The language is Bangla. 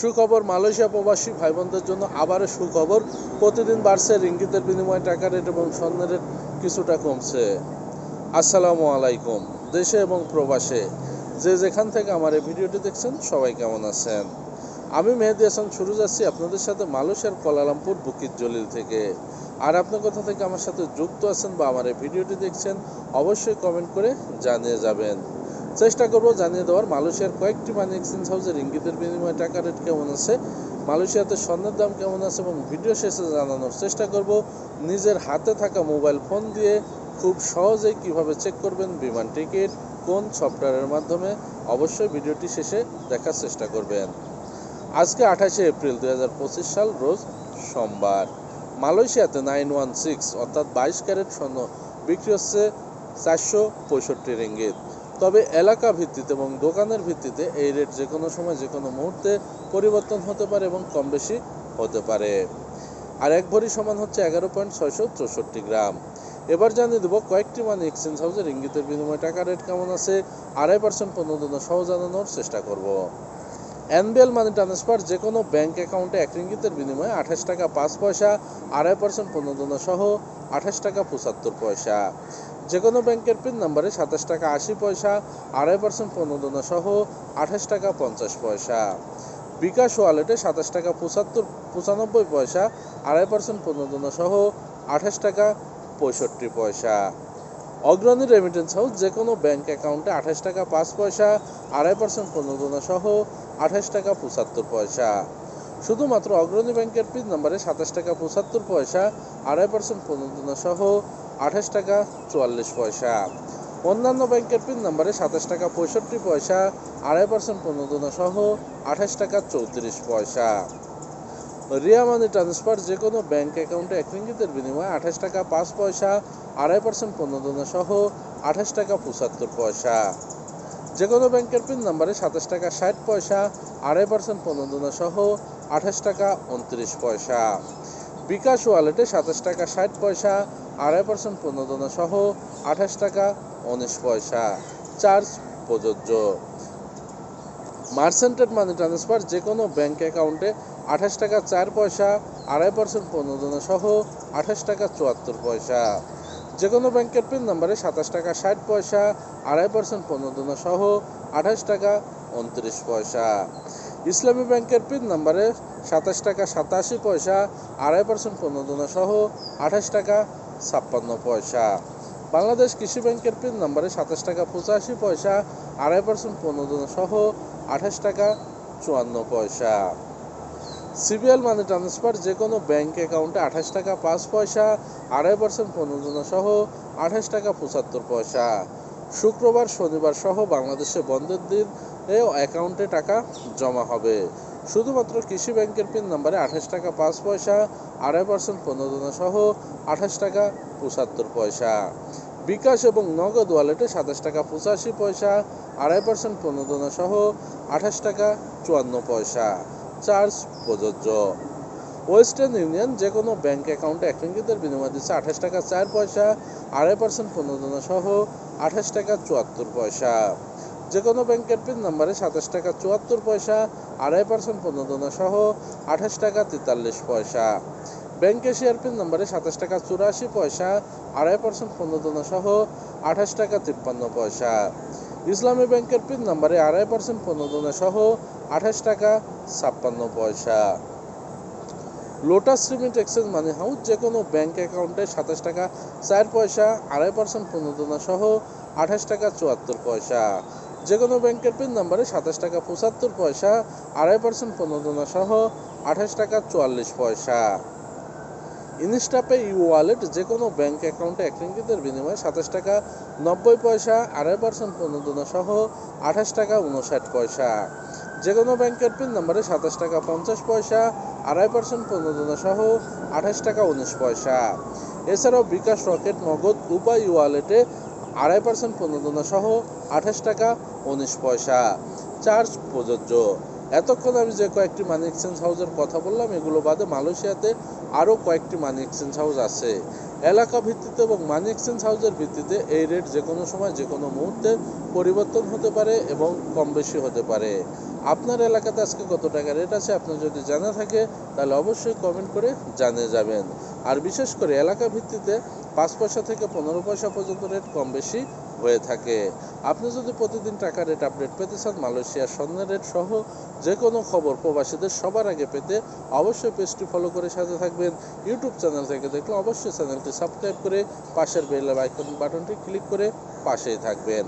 সুখবর, মালয়েশিয়া প্রবাসী ভাই বোনদের জন্য আবারও সুখবর। প্রতিদিন বাড়ছে রিঙ্গিতের বিনিময়ে টাকা রেট এবং স্বর্ণের রেট কিছুটা কমছে। আসসালামু আলাইকুম, দেশে এবং প্রবাসে। যে যেখান থেকে আমার এই ভিডিওটি দেখছেন, সবাই কেমন আছেন? আমি মেহেদি হাসান, শুরু যাচ্ছি আপনাদের সাথে মালয়েশিয়ার কোলালামপুর বুকির জলিল থেকে। আর আপনি কোথা থেকে আমার সাথে যুক্ত আছেন বা আমার এই ভিডিওটি দেখছেন, অবশ্যই কমেন্ট করে জানিয়ে যাবেন। চেষ্টা করব জানিয়ে দেওয়ার। মালয়েশিয়ার কয়েকটি মানি এক্সচেঞ্জ হাউসের ইঙ্গিতের বিনিময়ে টাকা রেট কেমন আছে, মালয়েশিয়াতে স্বর্ণের দাম কেমন আছে এবং ভিডিও শেষে জানানোর চেষ্টা করব। নিজের হাতে থাকা মোবাইল ফোন দিয়ে খুব সহজেই কীভাবে চেক করবেন বিমান টিকিট কোন সফটওয়্যারের মাধ্যমে, অবশ্যই ভিডিওটি শেষে দেখার চেষ্টা করবেন। আজকে আঠাশে এপ্রিল দুই হাজার পঁচিশ সাল, রোজ সোমবার। মালয়েশিয়াতে নাইন ওয়ান সিক্স অর্থাৎ বাইশ ক্যারেট স্বর্ণ বিক্রি হচ্ছে চারশো পঁয়ষট্টি রিঙ্গিত। তবে এলাকা ভিত্তিতে এবং দোকানের ভিত্তিতে এই রেট যে কোনো সময়, যে কোনো মুহূর্তে পরিবর্তন হতে পারে এবং কম বেশি হতে পারে। আর এক ভরি সমান হচ্ছে এগারো পয়েন্ট ছয়শো চৌষট্টি গ্রাম। এবার জানিয়ে দেবো কয়েকটি মানে এক্সচেঞ্জ হাউসের ইঙ্গিতের বিনিময়ে টাকা রেট কেমন আছে, আড়াই পার্সেন্ট প্রণোদনা সহ জানানোর চেষ্টা করব। এনবিএল মানি ট্রান্সফার যে কোনো ব্যাংক অ্যাকাউন্টে এক রিঙ্গিতের বিনিময়ে আঠাশ টাকা পাঁচ পয়সা, আড়াই পার্সেন্ট প্রণোদনা সহ আঠাশ টাকা পঁচাত্তর পয়সা। যে কোনো ব্যাংকের পিন নাম্বারে সাতাশ টাকা আশি পয়সা, আড়াই পার্সেন্ট প্রণোদনা সহ আঠাশ টাকা পঞ্চাশ পয়সা। বিকাশ ওয়ালেটে সাতাশ টাকা পঁচাত্তর, পঁচানব্বই পয়সা, আড়াই পার্সেন্ট প্রণোদনা সহ আঠাশ টাকা পঁয়ষট্টি পয়সা। অগ্রণী রেমিটেন্স হাউস যে কোনো ব্যাংক অ্যাকাউন্টে আঠাশ টাকা পাঁচ পয়সা, আড়াই পার্সেন্ট প্রণোদনা সহ আঠাশ টাকা পঁচাত্তর পয়সা। শুধুমাত্র অগ্রণী ব্যাংকের পিন নাম্বারে সাতাশ টাকা পঁচাত্তর পয়সা, আড়াই পার্সেন্ট প্রণোদনা সহ আঠাশ টাকা চুয়াল্লিশ পয়সা। অন্যান্য ব্যাংকের পিন নাম্বারে সাতাশ টাকা পঁয়ষট্টি পয়সা, আড়াই পার্সেন্ট প্রণোদনা সহ আঠাশ টাকা চৌত্রিশ পয়সা। রিয়া মানি ট্রান্সফার যে কোনো ব্যাংক অ্যাকাউন্টে এক রিঙ্গিতের বিনিময়ে আঠাশ টাকা পাঁচ পয়সা, আড়াই পার্সেন্ট প্রণোদনা সহ আঠাশ টাকা পঁচাত্তর পয়সা। যে কোনো ব্যাংকের পিন নাম্বারে সাতাশ টাকা ষাট পয়সা, আড়াই পার্সেন্ট প্রণোদনা সহ আঠাশ টাকা উনত্রিশ পয়সা। বিকাশ ওয়ালেটে সাতাশ টাকা ষাট পয়সা আড়াই পার্সেন্ট প্রণোদনা সহ আঠাশ টাকা, উনিশ পয়সা চার্জ প্রযোজ্য। মার্সেন্টেড মানি ট্রান্সফার যে কোনো ব্যাংক অ্যাকাউন্টে আঠাশ টাকা, চার পয়সা, আড়াই পার্সেন্ট প্রণোদনা সহ আঠাশ টাকা, চুয়াত্তর পয়সা। যে কোনো ব্যাংকের পিন নাম্বারে সাতাশ টাকা, ষাট পয়সা, আড়াই পার্সেন্ট প্রণোদনা সহ আঠাশ টাকা, উনত্রিশ পয়সা। ইসলামী ব্যাংকের পিন নাম্বারে সাতাশ টাকা, সাতাশি পয়সা, আড়াই পার্সেন্ট প্রণোদনা সহ আঠাশ টাকা ছাপ্পান্ন পয়সা। বাংলাদেশ কৃষি ব্যাংকের পিন নাম্বারে সাতাশ টাকা পঁচাশি পয়সা, আড়াই পার্সেন্ট প্রণোদনা সহ আঠাশ টাকা চুয়ান্ন পয়সা। সিবিএল মানি ট্রান্সফার যে কোনো ব্যাংক অ্যাকাউন্টে আঠাশ টাকা পাঁচ পয়সা, আড়াই পার্সেন্ট প্রণোদনা সহ আঠাশ টাকা পঁচাত্তর পয়সা। শুক্রবার, শনিবার সহ বাংলাদেশে বন্ধের দিন এও অ্যাকাউন্টে টাকা জমা হবে। শুধুমাত্র কৃষি ব্যাংকের পিন নাম্বারে আঠাশ টাকা পাঁচ পয়সা, আড়াই পার্সেন্ট প্রণোদনা সহ আঠাশ টাকা পঁচাত্তর পয়সা। বিকাশ এবং নগদ ওয়ালেটে সাতাশ টাকা পঁচাশি পয়সা, আড়াই পার্সেন্ট প্রণোদনা সহ আঠাশ টাকা চুয়ান্ন পয়সা। চার্জ প্রযোজ্য। ওয়েস্টার্ন ইউনিয়ন যে কোনো ব্যাংক অ্যাকাউন্টে এক বিনিময় দিচ্ছে আঠাশ টাকা চার পয়সা, আড়াই পার্সেন্ট প্রণোদনা সহ আঠাশ টাকা চুয়াত্তর পয়সা। যে কোনো ব্যাংকের পিন নাম্বারে সাতাশ টাকা চুয়াত্তর পয়সা, আড়াই পার্সেন্ট প্রণোদনা সহ আঠাশ টাকা তেতাল্লিশ পয়সা। ব্যাংক এশিয়ার পিন নাম্বারে সাতাশ টাকা চুরাশি পয়সা, আড়াই পার্সেন্ট প্রণোদনা সহ আঠাশ টাকা তিপ্পান্ন পয়সা। ইসলামী ব্যাংকের পিন নাম্বারে আড়াই পার্সেন্ট প্রণোদনা সহ আঠাশ টাকা ছাপ্পান্ন পয়সা। Lotus cement exchange money house যে কোনো ব্যাংক অ্যাকাউন্টে সাতাশ টাকা চার পয়সা, আড়াই পার্সেন্ট প্রণোদনা সহ আঠাশ টাকা চুয়াত্তর পয়সা। যে কোনো ব্যাংকের পিন নাম্বারে সাতাশ টাকা পঁচাত্তর পয়সা, আড়াই পার্সেন্ট প্রণোদনা সহ আঠাশ টাকা চুয়াল্লিশ পয়সা। ইনস্টাপে ই ওয়ালেট যে কোনো ব্যাংক অ্যাকাউন্টে এক রিঙ্গিতের বিনিময়ে সাতাশ টাকা নব্বই পয়সা, আড়াই পার্সেন্ট প্রণোদনা সহ আঠাশ টাকা উনষাট পয়সা। যে কোনো ব্যাংকের পিন নাম্বারে সাতাশ টাকা পঞ্চাশ পয়সা, আড়াই পার্সেন্ট প্রণোদনা সহ আঠাশ টাকা উনিশ পয়সা। এছাড়াও বিকাশ রকেট নগদ উপায় ওয়ালেটে আড়াই পার্সেন্ট প্রণোদনা সহ আঠাশ টাকা উনিশ পয়সা। চার্জ প্রযোজ্য। এতক্ষণ আমি যে কয়েকটি মানি এক্সচেঞ্জ হাউসের কথা বললাম, এগুলো বাদে মালয়েশিয়াতে আরও কয়েকটি মানি এক্সচেঞ্জ হাউস আছে। এলাকা ভিত্তিতে এবং মানি এক্সচেঞ্জ হাউসের ভিত্তিতে এই রেট যে কোনো সময় যে কোনো মুহূর্তে পরিবর্তন হতে পারে এবং কম বেশি হতে পারে। আপনার এলাকাতে আজকে কত টাকা রেট আছে আপনার যদি জানা থাকে, তাহলে অবশ্যই কমেন্ট করে জানিয়ে যাবেন। আর বিশেষ করে এলাকা ভিত্তিতে পাঁচ পয়সা থেকে পনেরো পয়সা পর্যন্ত রেট কম বেশি হয়ে থাকে। আপনি যদি প্রতিদিন টাকা রেট আপডেট পেতে চান, মালয়েশিয়ার স্বর্ণের রেট সহ যে কোনো খবর প্রবাসীদের সবার আগে পেতে অবশ্যই পেজটি ফলো করে সাথে থাকবেন। ইউটিউব চ্যানেল থেকে দেখলে অবশ্যই চ্যানেলটি সাবস্ক্রাইব করে পাশের বেল আইকন বাটনটি ক্লিক করে পাশেই থাকবেন।